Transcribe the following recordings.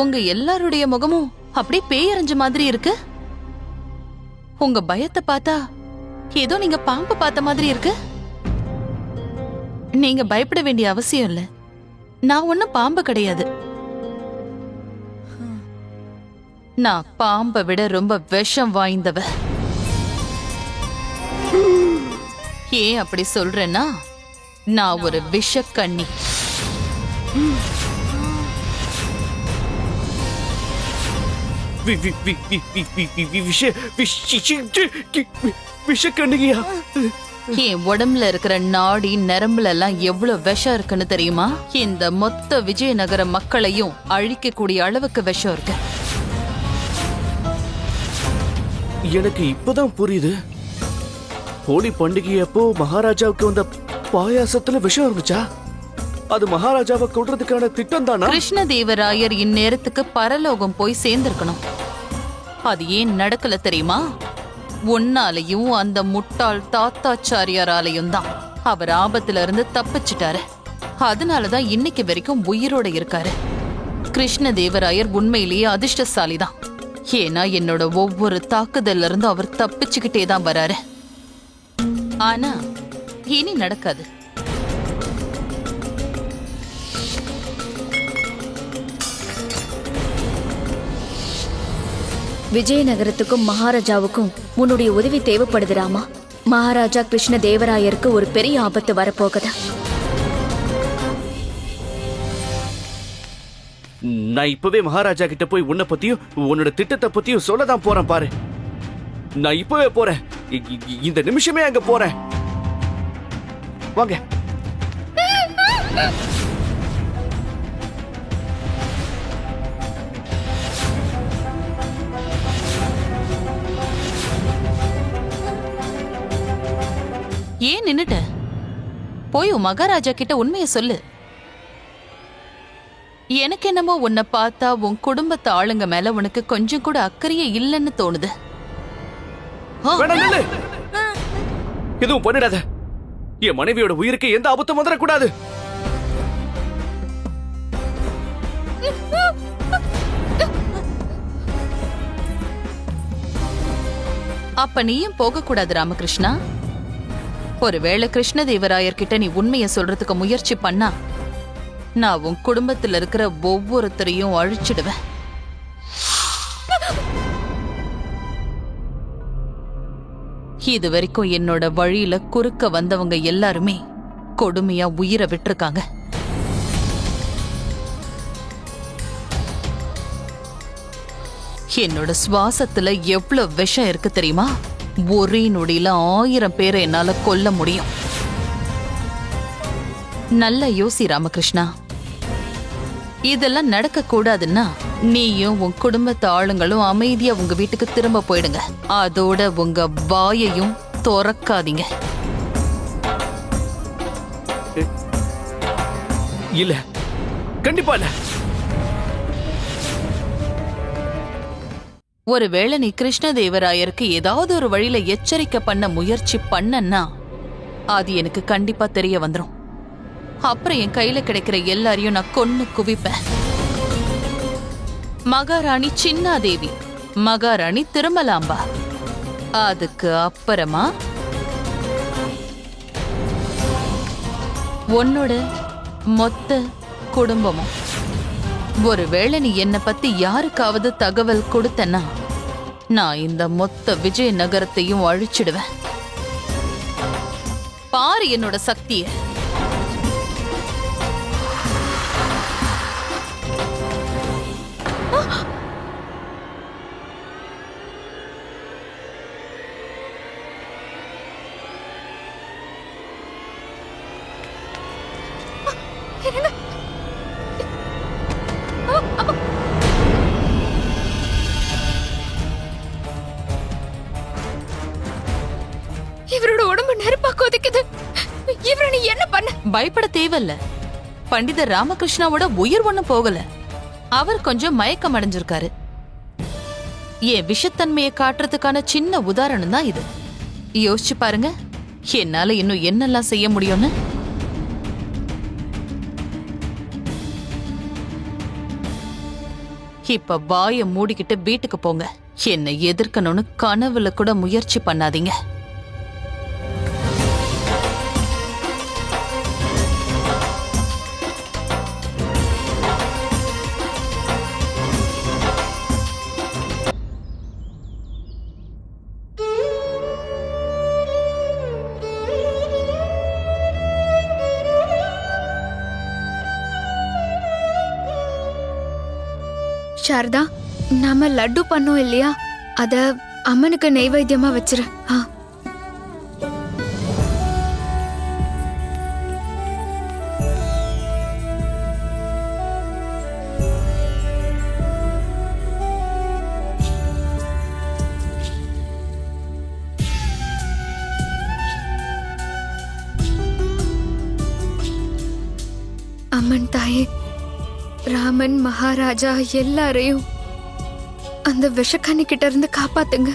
உங்க எல்லாருடைய முகமும் அப்படியே பேயறிஞ்ச மாதிரி இருக்கு? உங்க பயத்தை பார்த்தா ஏதோ நீங்க பாம்பு பார்த்த மாதிரி இருக்கு? நீங்க பயப்பட வேண்டிய அவசியம் இல்ல. நான் ஒண்ணும் பாம்பு கிடையாது. நான் பாம்பை விட ரொம்ப விஷம் வாய்ந்தவ. ஏன் அப்படி சொல்றேன்னா நான் ஒரு விஷக்கண்ணி. வி- வி- வி- வி- வி- வி- வி- வி- விஷ விஷ- சி- சி- கி- வி- விஷக்கண்ணிகையா என் உடம்புல இருக்கிற நாடி நரம்புல எல்லாம் எவ்வளவு விஷம் இருக்குன்னு தெரியுமா? இந்த மொத்த விஜயநகர மக்களையும் அழிக்கக்கூடிய அளவுக்கு விஷம் இருக்கு. எனக்கு இப்பதான் புரியுது. ஹோலி பண்டிகை அப்போ மகாராஜாவுக்கு வந்த பாயாசத்துல விஷம் இருந்துச்சா? அது மகாராஜாவை கொள்றதுக்கான திட்டம் தானா கிருஷ்ணதேவராயர் இந்நேரத்துக்கு பரலோகம் போய் சேர்ந்திருக்கணும். அது ஏன் நடக்கல தெரியுமா? உன்னாலையும் அந்த முட்டாள் தாத்தாச்சாரியாராலையும் தான் அவர் ஆபத்துல இருந்து தப்பிச்சிட்டாரு. அதனாலதான் இன்னைக்கு வரைக்கும் உயிரோட இருக்காரு. கிருஷ்ணதேவராயர் உண்மையிலேயே அதிர்ஷ்டசாலி தான். ஏன்னா என்னோட ஒவ்வொரு தாக்குதல்ல இருந்து அவர் தப்பிச்சுக்கிட்டே தான் வராரு. ஆனா இனி நடக்காது. விஜயநகரத்துக்கும் மகாராஜாவுக்கும் உன்னுடைய உதவி தேவைப்படுது ராமா. மகாராஜா கிருஷ்ண தேவராயருக்கு ஒரு பெரிய ஆபத்து வரப்போகுது. நான் இப்பவே மகாராஜா கிட்ட போய் உன்னை பத்தியும் உன்னோட திட்டத்தை பத்தியும் சொல்ல தான் போறேன் பாரு. நான் இப்பவே போறேன். இந்த நிமிஷமே அங்க போறேன். வாங்க. ஏன் நின்னுட்ட? போய் உன் மகாராஜா கிட்ட உண்மையை சொல்லு. எனக்கு என்னமோ உன்னை பார்த்தா உன் குடும்பத்து ஆளுங்க மேல உனக்கு கொஞ்சம் கூட அக்கறையே இல்லைன்னு தோணுது. எதுவும் பண்ணிடாத. என் மனைவியோட உயிருக்கு எந்த ஆபத்தும் வந்துடக்கூடாது. அப்ப நீயும் போக கூடாது ராமகிருஷ்ணா. ஒருவேளை கிருஷ்ணதேவராயர் கிட்ட நீ உண்மையை சொல்றதுக்கு முயற்சி பண்ணா நான் உன் குடும்பத்துல இருக்கிற ஒவ்வொருத்தரையும் அழிச்சிடுவேன். இது வரைக்கும் என்னோட வழியில குறுக்க வந்தவங்க எல்லாருமே கொடுமையா உயிரை விட்டுருக்காங்க. என்னோட சுவாசத்துல எவ்வளவு விஷம் இருக்கு தெரியுமா? ஒரே நொடியில ஆயிரம் பேரை என்னால கொல்ல முடியும். நல்ல யோசி ராமகிருஷ்ணா. இதெல்லாம் நடக்க கூடாதுன்னா நீயும் உன் குடும்பத்து ஆளுங்களும் அமைதியா உங்க வீட்டுக்கு திரும்ப போயிடுங்க. அதோட உங்க வாயையும் திறக்காதீங்க. இல்ல. கண்டிப்பா இல்ல. ஒருவேளை நீ கிருஷ்ணதேவராயருக்கு ஏதாவது ஒரு வழியில எச்சரிக்கை பண்ண முயற்சி பண்ணன்னா அது எனக்கு கண்டிப்பா தெரிய வந்துடும் அப்புறம் என் கையில கிடைக்கிற எல்லாரையும் நான் கொன்னு குவிப்பேன். மகாராணி சின்னாதேவி மகாராணி திருமலாம்பா. அதுக்கு அப்புறமா உன்னோட மொத்த குடும்பமும். ஒருவேளை நீ என்னை பத்தி யாருக்காவது தகவல் கொடுத்தனா நான் இந்த மொத்த விஜயநகரத்தையும் அழிச்சிடுவேன். பாரு என்னோட சக்தியை. கொதிக்குது. இவர நீ என்ன பண்ண? பயப்பட தேவையில்ல. பண்டிதர் ராமகிருஷ்ணாவோட உயிர் ஒண்ணும் போகல. அவர் கொஞ்சம் மயக்கம் அடைஞ்சிருக்காரு. என் விஷத்தன்மையை காட்டுறதுக்கான சின்ன உதாரணம் தான் இது. யோசிச்சு பாருங்க. என்னால இன்னும் என்னெல்லாம் செய்ய முடியும்னு? இப்ப வாய மூடிக்கிட்டு வீட்டுக்கு போங்க. என்னை எதிர்க்கணும்னு கனவுல கூட முயற்சி பண்ணாதீங்க. சாரதா நாம லட்டு பண்ணோம் இல்லையா? அத அம்மனுக்கு நெய்வேத்தியமா வச்சிரு. ஆ. அம்மன் தாயே ராமன் மகாராஜா எல்லாரையும் அந்த விஷக்கண்ணி கிட்ட இருந்து காப்பாத்துங்க.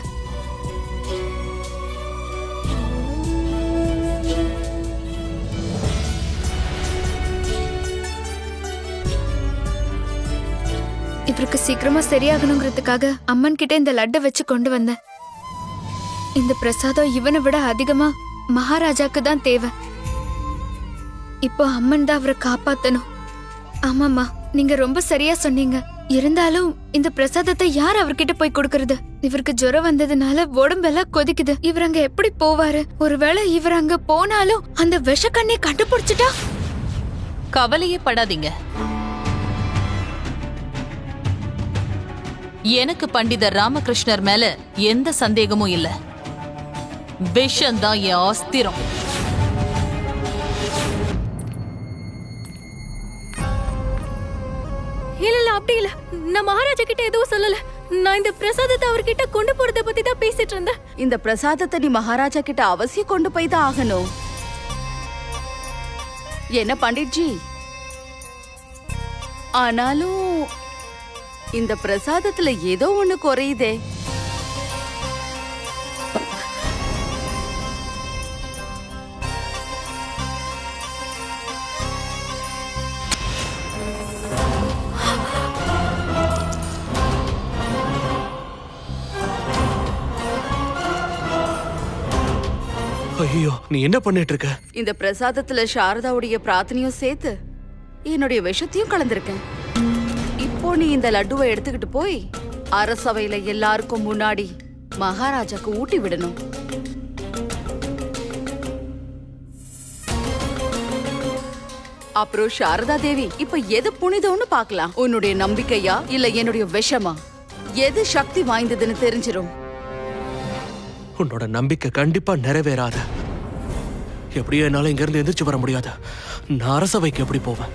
இவருக்கு சீக்கிரமா சரியாகணுங்கிறதுக்காக அம்மன் கிட்ட இந்த லட்டை வச்சு கொண்டு வந்தேன். இந்த பிரசாதம் இவனை விட அதிகமா மகாராஜாக்கு தான் தேவை. இப்போ அம்மன் தான் அவரை காப்பாத்தணும். ஆமாம்மா. நீங்க ரொம்ப சரியா சொன்னீங்க. இருந்தாலும் இந்த பிரசாதத்தை யார் அவர்கிட்ட போய் கொடுக்கறது? இவருக்கு ஜுரம் வந்ததுனால உடம்பெல்லாம் கொதிக்குது. இவர் அங்க எப்படி போவாரு? ஒருவேளை இவர் அங்க போனாலும் அந்த விஷக்கண்ணை கண்டுபிடிச்சிட்டா? கவலையே படாதீங்க எனக்கு பண்டிதர் ராமகிருஷ்ணர் மேல எந்த சந்தேகமும் இல்ல. விஷம்தான் என் ஆஸ்திரம் இல்ல இல்ல அப்படி இல்ல. நான் மகாராஜா கிட்ட எதுவும் சொல்லல. நான் இந்த பிரசாதத்தை அவர்கிட்ட கொண்டு போறத பத்தி தான் பேசிட்டு இருந்தேன். இந்த பிரசாதத்தை நீ மகாராஜா கிட்ட அவசியம் கொண்டு போய் தான் ஆகணும். என்ன பண்டிட்ஜி? ஆனாலும் இந்த பிரசாதத்துல ஏதோ ஒண்ணு குறையுதே. நீ என்ன பண்ணிட்டு இருக்க? இந்த பிரசாதத்துல சாரதாவுடைய பிரார்த்தனையும் சேர்த்து என்னுடைய விஷத்தையும் கலந்திருக்கேன். இப்போ நீ இந்த லட்டுவை எடுத்துக்கிட்டு போய் அரசவையில எல்லாருக்கும் முன்னாடி மகாராஜாக்கு ஊட்டி விடணும். அப்புறம் சாரதா தேவி இப்ப எது புனிதம்னு பார்க்கலாம். உன்னுடைய நம்பிக்கையா இல்ல என்னுடைய விஷமா? எது சக்தி வாய்ந்ததுன்னு தெரிஞ்சிரும். உன்னோட நம்பிக்கை கண்டிப்பா நிறைவேறாத. எப்படியோ என்னால இங்கேருந்து எந்திரிச்சு வர முடியாது. நான் அரசவைக்கு எப்படி போவேன்?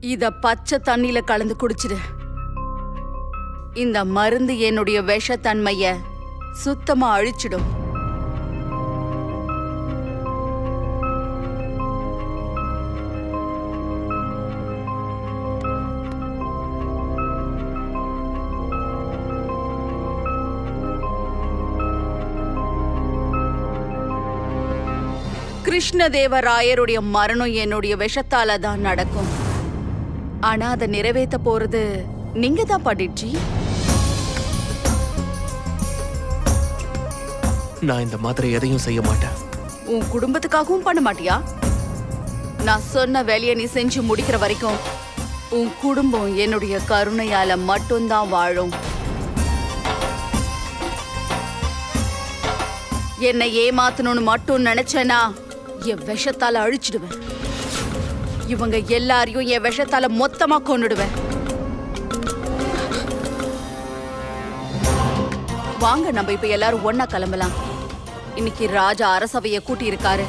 இத பச்சை தண்ணில கலந்து குடிச்சிடு இந்த மருந்து என்னுடைய விஷத்தன்மைய சுத்தமா அழிச்சிடும். கிருஷ்ணதேவராயருடைய மரணம் என்னுடைய விஷத்தால தான் நடக்கும். ஆனா அதை நிறைவேத்த போறது நீங்க தான் பண்டிட்ஜி. நான் இந்த மாதிரி எதையும் செய்ய மாட்டேன். உன் குடும்பத்துக்காகவும் பண்ண மாட்டியா? நான் சொன்ன வேலையை நீ செஞ்சு முடிக்கிற வரைக்கும் உன் குடும்பம் என்னுடைய கருணையால மட்டும்தான் வாழும். என்னை ஏமாத்தணும்னு மட்டும் நினைச்சேனா? என் விஷத்தால அழிச்சிடுவேன். இவங்க எல்லாரையும் என் விஷத்தால மொத்தமா கொண்டுடுவேன் வாங்க நம்ம இப்ப எல்லாரும் ஒன்னா கிளம்பலாம். இன்னைக்கு ராஜா அரசவைய கூட்டி இருக்காரு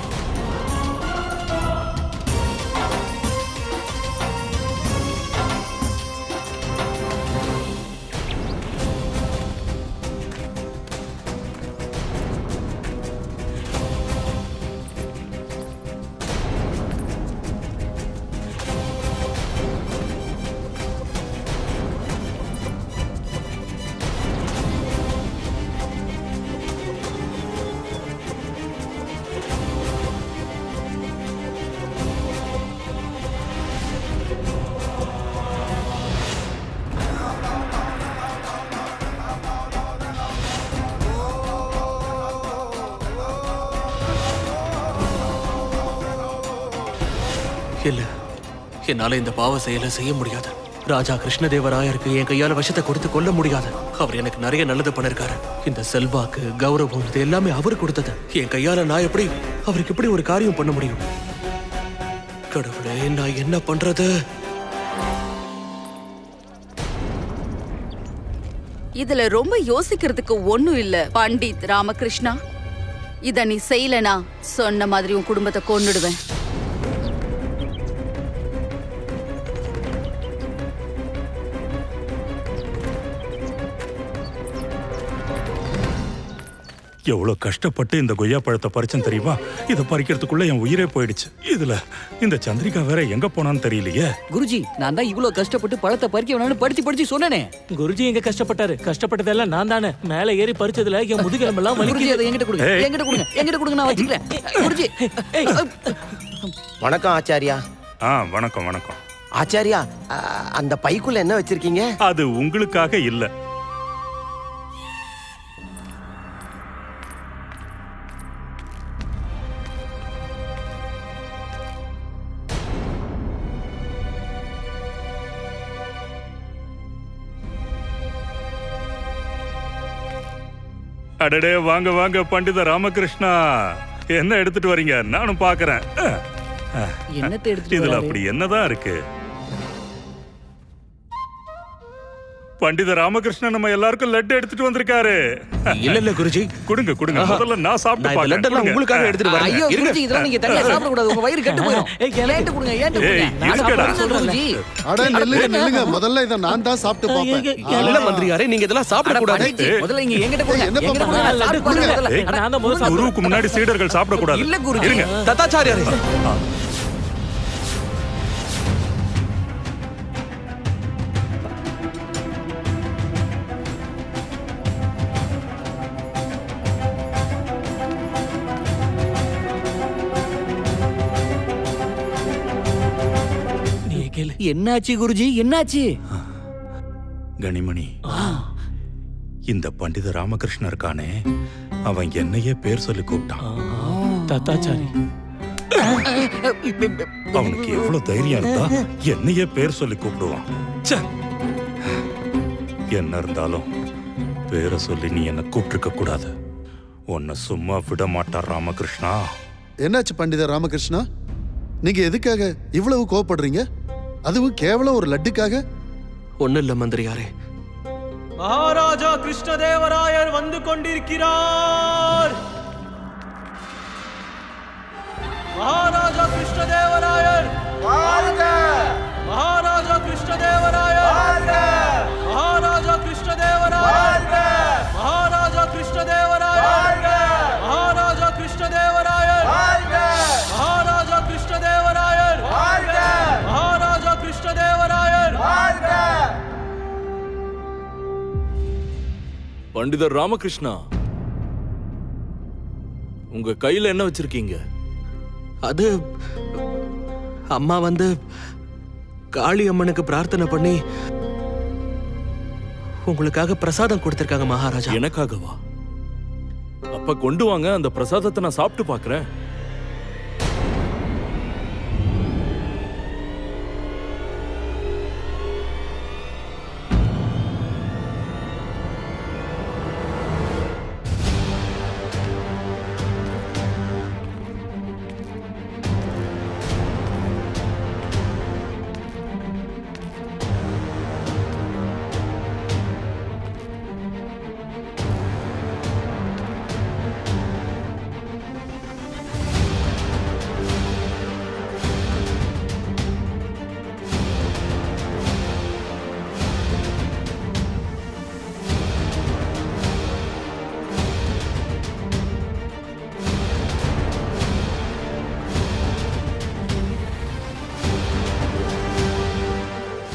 என்னால இந்த பாவ செயலை செய்ய முடியாது. ராஜா கிருஷ்ணதேவராயருக்கு என் கையால விஷத்தை கொடுத்து கொல்ல முடியாது. அவர் எனக்கு நிறைய நல்லது பண்ணிருக்காரு. இந்த செல்வாக்கு கௌரவம் இது எல்லாமே அவர் கொடுத்தது. என் கையால நான் எப்படி அவருக்கு எப்படி ஒரு காரியம் பண்ண முடியும்? கடவுளே நான் என்ன பண்றது? இதுல ரொம்ப யோசிக்கிறதுக்கு ஒண்ணும் இல்ல பண்டித் ராமகிருஷ்ணா. இத நீ செய்யலனா சொன்ன மாதிரி உன் குடும்பத்தை கொன்னுடுவேன். எவ்வளவு கஷ்டப்பட்டு இந்த கொய்யா பழத்தை பறிச்சேன் தெரியுமா? இதை பறிக்கிறதுக்குள்ள என் உயிரே போயிடுச்சு. இதுல இந்த சந்திரிகா வேற எங்க போனான்னு தெரியலையே. குருஜி நான் தான் இவ்வளவு கஷ்டப்பட்டு பழத்தை பறிக்க வேணும்னு படிச்சு படிச்சு சொன்னேனே. குருஜி எங்க கஷ்டப்பட்டாரு? கஷ்டப்பட்டதெல்லாம் நான் தானே. மேல ஏறி பறிச்சதுல என் முதுகெலும்பெல்லாம் குருஜி வலிக்குது. அதை என்கிட்ட கொடுங்க. ஏய். என்கிட்ட கொடுங்க. என்கிட்ட கொடுங்க நான் வச்சுக்கிறேன். குருஜி. வணக்கம் ஆச்சாரியா. ஆ வணக்கம் வணக்கம். ஆச்சாரியா அ, அந்த பைக்குள்ள என்ன வச்சிருக்கீங்க? அது உங்களுக்காக இல்ல. அடடே வாங்க வாங்க பண்டித ராமகிருஷ்ணா. என்ன எடுத்துட்டு வரீங்க? நானும் பாக்குறேன் இதுல? அப்படி என்னதான் இருக்கு? பண்டித ராமகிருஷ்ணன் நம்ம எல்லாருக்கும் லட்டு எடுத்துட்டு வந்திருக்காரு. இல்ல இல்ல குருஜி. கொடுங்க கொடுங்க. முதல்ல நான் சாப்பிட்டு கொடுங்க. உங்களுக்காக எடுத்துட்டு வரேன். ஐயோ குருஜி இதெல்லாம் நீங்க தனியா சாப்பிட கூடாது உங்க வயிறு கெட்டு போயிடும். ஏன்ட்டு கொடுங்க ஏன்ட்டு கொடுங்க? இருக்கடா. குருஜி. அட நில்லுங்க நில்லுங்க. முதல்ல இதை நான் தான் சாப்பிட்டு பார்ப்பேன். இல்ல மந்திரியாரே நீங்க இதெல்லாம் சாப்பிட கூடாது முதல்ல நீங்க என்கிட்ட கொடுங்க. என்னப்பா என்கிட்ட கொடுங்க பண்ண? நான் தான் முதல்ல. குருவுக்கு முன்னாடி சீடர்கள் சாப்பிடக்கூடாது. இல்ல குருஜி. இருங்க. தத்தாச்சாரியாரே. என்னாச்சு குருஜி? என்னாச்சு? கனிமணி இந்த பண்டித ராமகிருஷ்ணன் இருக்கானே அவன் என்னையே பேர் சொல்லி கூப்பிட்டான். தத்தாச்சாரி. அவனுக்கு எவ்வளவு தைரியம் இருந்தா என்னையே பேர் சொல்லி கூப்பிடுவான். ச்சே. என்ன இருந்தாலும் பேரை சொல்லி நீ என்ன கூப்பிட்டுருக்க கூடாது. உன்னை சும்மா விட மாட்டார் ராமகிருஷ்ணா. என்னாச்சு பண்டித ராமகிருஷ்ணா? நீங்க எதுக்காக இவ்வளவு கோவப்படுறீங்க? அதுவும் கேவலம் ஒரு லட்டுக்காக? ஒண்ணு இல்ல மந்திரியாரே. மகாராஜா கிருஷ்ணதேவராயர் வந்து கொண்டிருக்கிறார். மகாராஜா கிருஷ்ணதேவராயர். மகாராஜா கிருஷ்ணதேவராயர். மகாராஜா கிருஷ்ணதேவராயர். மகாராஜா பண்டிதர் ராமகிருஷ்ணா உங்க கையில என்ன வச்சிருக்கீங்க? அது அம்மா வந்து காளி அம்மனுக்கு பிரார்த்தனை பண்ணி உங்களுக்காக பிரசாதம் கொடுத்திருக்காங்க மகாராஜா. எனக்காகவா? அப்ப கொண்டு வாங்க அந்த பிரசாதத்தை நான் சாப்பிட்டு பார்க்கறேன்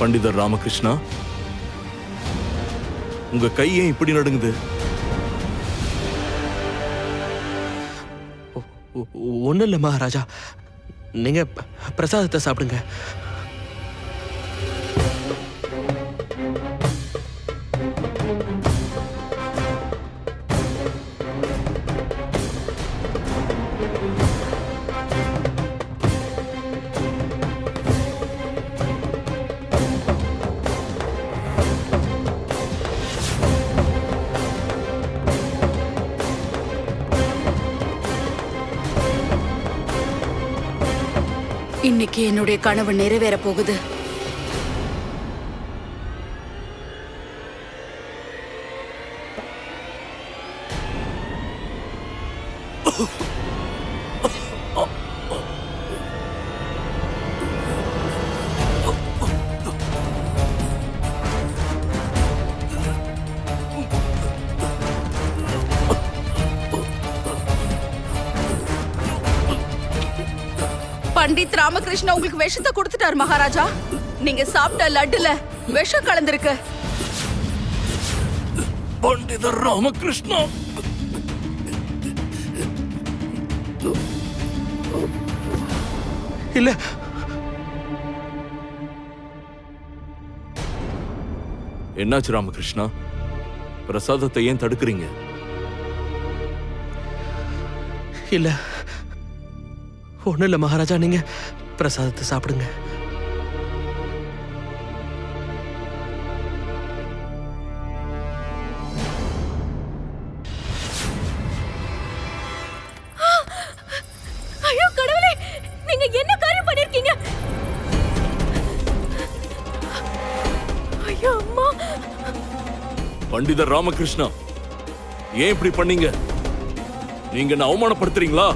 பண்டிதர் ராமகிருஷ்ணா உங்க கை ஏன் இப்படி நடுங்குது? ஒண்ணு இல்ல மகாராஜா. நீங்க பிரசாதத்தை சாப்பிடுங்க. இன்னைக்கு என்னுடைய கனவு நிறைவேற போகுது. Oh. பண்டித் ராமகிருஷ்ணா உங்களுக்கு விஷத்தை கொடுத்துட்டாரு மகாராஜா. நீங்க சாப்பிட்ட லட்டுல விஷம் கலந்திருக்கு. பண்டிதர் ராமகிருஷ்ணா. இல்ல. என்னாச்சு ராமகிருஷ்ணா? பிரசாதத்தை ஏன் தடுக்கிறீங்க? இல்ல. ஒண்ணும் இல்ல மகாராஜா நீங்க பிரசாதத்தை சாப்பிடுங்க. ஐயோ கடவுளே நீங்க என்ன காரியம் பண்ணிருக்கீங்க? ஐயோ அம்மா. பண்டிதர் ராமகிருஷ்ணா ஏன் இப்படி பண்ணீங்க? நீங்க என்ன அவமானப்படுத்துறீங்களா?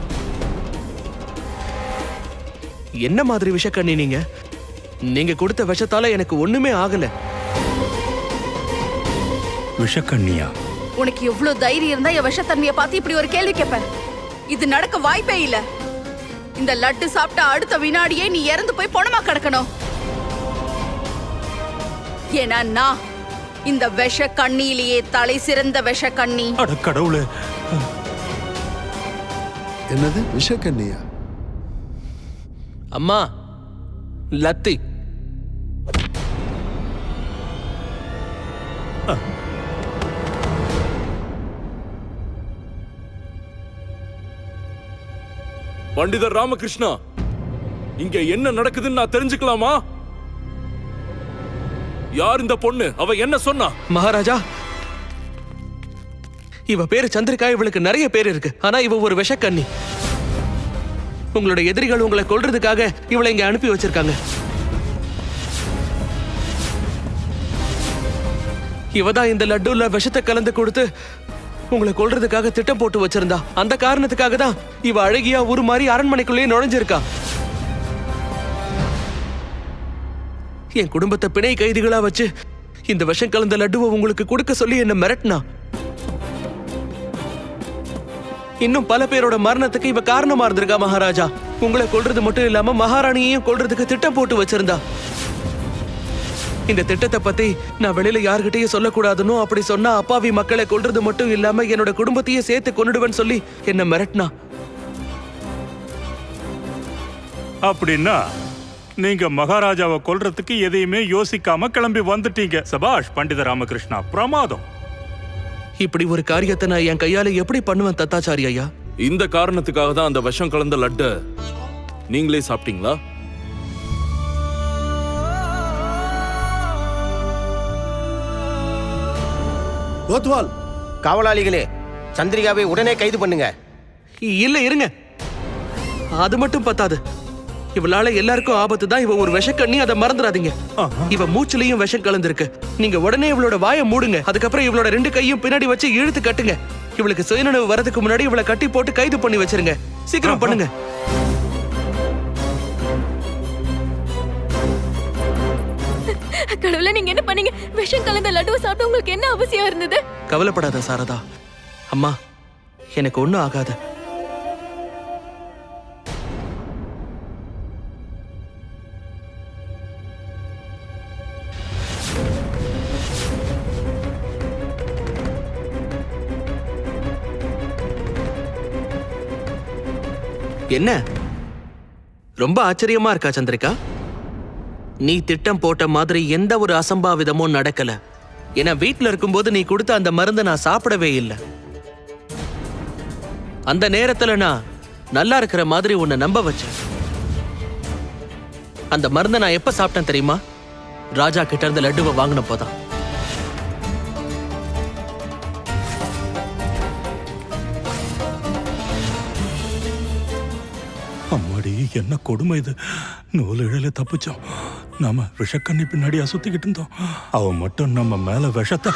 என்ன மாதிரி விஷக்கண்ணி நீங்க? நீங்க கொடுத்த விஷத்தால எனக்கு ஒண்ணுமே ஆகல. விஷக்கண்ணியா? உனக்கு எவ்வளவு தைரியம் இருந்தா என் விஷத்தன்மையை பார்த்து இப்படி ஒரு கேள்வி கேட்பேன் இது நடக்க வாய்ப்பே இல்ல. இந்த லட்டு சாப்பிட்ட அடுத்த வினாடியே நீ இறந்து போய் பொணமா கிடக்கணும். ஏன்னா நான் இந்த விஷ கண்ணியிலேயே தலை சிறந்த விஷ கண்ணி அட கடவுளே. என்னது? விஷக்கண்ணியா? அம்மா லத்தி. பண்டிதர் ராமகிருஷ்ணா இங்க என்ன நடக்குதுன்னு நான் தெரிஞ்சுக்கலாமா? யார் இந்த பொண்ணு? அவ என்ன சொன்னா? மகாராஜா இவ பேரு சந்திரிகா இவளுக்கு நிறைய பேர் இருக்கு. ஆனா இவ ஒரு விஷக்கண்ணி. உங்களோட எதிரிகள் உங்களை கொல்றதுக்காக இவளை இங்க அனுப்பி வச்சிருக்காங்க. இவதான் இந்த லட்டுல விஷத்தை கலந்து கொடுத்து உங்களை கொல்றதுக்காக திட்டம் போட்டு வச்சிருந்தா. அந்த காரணத்துக்காக தான் இவ அழகியா ஒரு மாதிரி அரண்மனைக்குள்ளேயே நுழைஞ்சிருக்கா. என் குடும்பத்தை பிணை கைதிகளா வச்சு இந்த விஷம் கலந்த லட்டுவை உங்களுக்கு கொடுக்க சொல்லி என்ன மிரட்டினா? இன்னும் பல பேரோட மரணத்துக்கு இவ காரணமா இருந்திருக்கா மகாராஜா. உங்களை கொல்றது மட்டும் இல்லாம மகாராணியையும் கொல்றதுக்கு திட்டம் போட்டு வச்சிருந்தா. இந்த திட்டத்தை பத்தி நான் வெளியில யார்கிட்டயும் சொல்லக்கூடாதுன்னு அப்படி சொன்னா அப்பாவி மக்களை கொல்றது மட்டும் இல்லாம என்னோட குடும்பத்தையே சேர்த்து கொண்டுடுவேன்னு சொல்லி என்ன மிரட்டினா. அப்படின்னா நீங்க மகாராஜாவை கொல்றதுக்கு எதையுமே யோசிக்காம கிளம்பி வந்துட்டீங்க. சபாஷ் பண்டித ராமகிருஷ்ணா பிரமாதம். இப்படி ஒரு காரியத்தை நான் என் கையால எப்படி பண்ணுவேன் தத்தாச்சாரி ஐயா? இந்த காரணத்துக்காக தான் அந்த விஷம் கலந்த லட்ட நீங்களே சாப்பிட்டீங்களா? கோத்வால். காவலாளிகளே சந்திரிகாவை உடனே கைது பண்ணுங்க. இல்ல இருங்க. அது மட்டும் பத்தாது. இவளால எல்லாருக்கும் ஆபத்து தான் இவ ஒரு விஷக்கண்ணி அதை மறந்துடாதீங்க இவ மூச்சுலயும் விஷம் கலந்திருக்கு. நீங்க உடனே இவளோட வாயை மூடுங்க. அதுக்கப்புறம் இவளோட ரெண்டு கையும் பின்னாடி வச்சு இழுத்து கட்டுங்க. இவளுக்கு சுயநினைவு வரதுக்கு முன்னாடி இவளை கட்டி போட்டு கைது பண்ணி வச்சிருங்க. சீக்கிரம் பண்ணுங்க. கடவுளே நீங்க என்ன பண்ணீங்க? விஷம் கலந்த லட்டுவை சாப்பிட்டு உங்களுக்கு என்ன அவசியம் இருந்தது? கவலைப்படாத சாரதா. அம்மா எனக்கு ஒண்ணும் ஆகாது. என்ன? ரொம்ப ஆச்சரியமா இருக்கா சந்திரிகா? நீ திட்டம் போட்ட மாதிரி எந்த ஒரு அசம்பாவிதமும் நடக்கல. ஏன்னா வீட்ல இருக்கும்போது நீ கொடுத்த அந்த மருந்தை நான் சாப்பிடவே இல்லை. அந்த நேரத்துல நான் நல்லா இருக்கிற மாதிரி உன்னை நம்ப வச்சேன். அந்த மருந்தை நான் எப்ப சாப்பிட்டேன் தெரியுமா? ராஜா கிட்ட இருந்து லட்டுவை வாங்கின போதான் என்ன கொடுமை இது? நூல் இழையில தப்பிச்சோம் நாம விஷக்கண்ணி பின்னாடியா சுத்திக்கிட்டு இருந்தோம். அவன் மட்டும் நம்ம மேல விஷத்தை